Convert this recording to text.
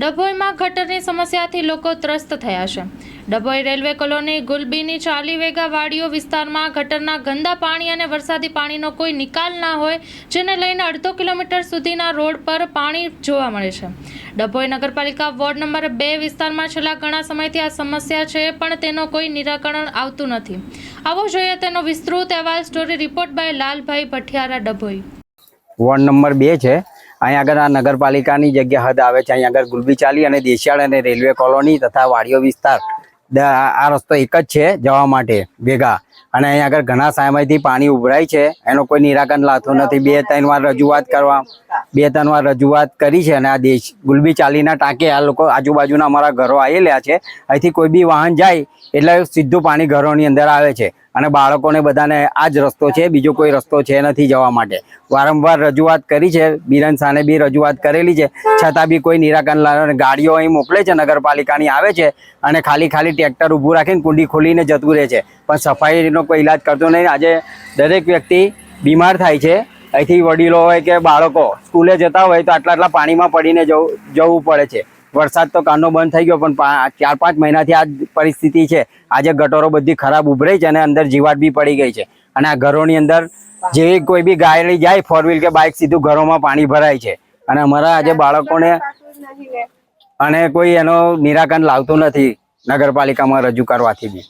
ડભોઈમાં ગટરની સમસ્યાથી લોકો ત્રસ્ત થયા છે. ડભોઈ રેલવે કોલોની ગુલબીની ચાલીવેગા વાડીઓ વિસ્તારમાં ગટરના ગંદા પાણી અને વરસાદી પાણીનો કોઈ નિકાલ ના હોય, જેને લઈને અડધો કિલોમીટર સુધીના રોડ પર પાણી જોવા મળે છે. ડભોઈ નગરપાલિકા વોર્ડ નંબર બે વિસ્તારમાં છેલ્લા ઘણા સમયથી આ સમસ્યા છે, પણ તેનો કોઈ નિરાકરણ આવતું નથી. આવો જોઈએ તેનો વિસ્તૃત અહેવાલ story report by Lalbhai Bhathiyara Dabhoi. Ward number બે છે. અહીંયા આગળ આ નગરપાલિકાની જગ્યા હદ આવે છે. અહીંયા આગળ ગુલબી ચાલી અને દેશિયાળ અને રેલવે કોલોની તથા વાડીઓ વિસ્તાર આ રસ્તો એક જ છે જવા માટે ભેગા. અને અહીંયા આગળ ઘણા સમયથી પાણી ઉભરાય છે. એનો કોઈ નિરાકરણ લાતો નથી. બે, ત્રણ વાર રજૂઆત કરવા બે ત્રણ વાર રજૂઆત કરી છે અને આ દેશ ગુલબી ચાલીના ટાંકે આ લોકો આજુબાજુના અમારા ઘરો આવેલા છે. અહીંથી કોઈ બી વાહન જાય એટલે સીધું પાણી ઘરોની અંદર આવે છે અને બાળકોને બધાને આ જ રસ્તો છે, બીજો કોઈ રસ્તો છે નથી જવા માટે. વારંવાર રજૂઆત કરી છે, બિરન સાને બી રજૂઆત કરેલી છે. છતાં બી કોઈ નિરાકરણ લાવીને ગાડીઓ અહીં મોકલે છે, નગરપાલિકાની આવે છે અને ખાલી ખાલી ટ્રેક્ટર ઊભું રાખીને કુંડી ખોલીને જતું રહે છે. પણ સફાઈનો કોઈ ઇલાજ કરતો નહીં. આજે દરેક વ્યક્તિ બીમાર થાય છે. અહીંથી વડીલો હોય કે બાળકો સ્કૂલે જતા હોય તો આટલા આટલા પાણીમાં પડીને જવું જવું પડે છે. વરસાદ તો કાનો બંધ થઈ ગયો, પણ ચાર પાંચ મહિનાથી આ જ પરિસ્થિતિ છે. આજે ગટોરો બધી ખરાબ ઉભરાઈ છે અને અંદર જીવાત બી પડી ગઈ છે. અને આ ઘરોની અંદર જેવી કોઈ બી ગાડી જાય ફોર વ્હીલ કે બાઇક સીધું ઘરોમાં પાણી ભરાય છે. અને અમારા આજે બાળકોને અને કોઈ એનો નિરાકરણ લાવતું નથી નગરપાલિકામાં રજૂ કરવાથી બી.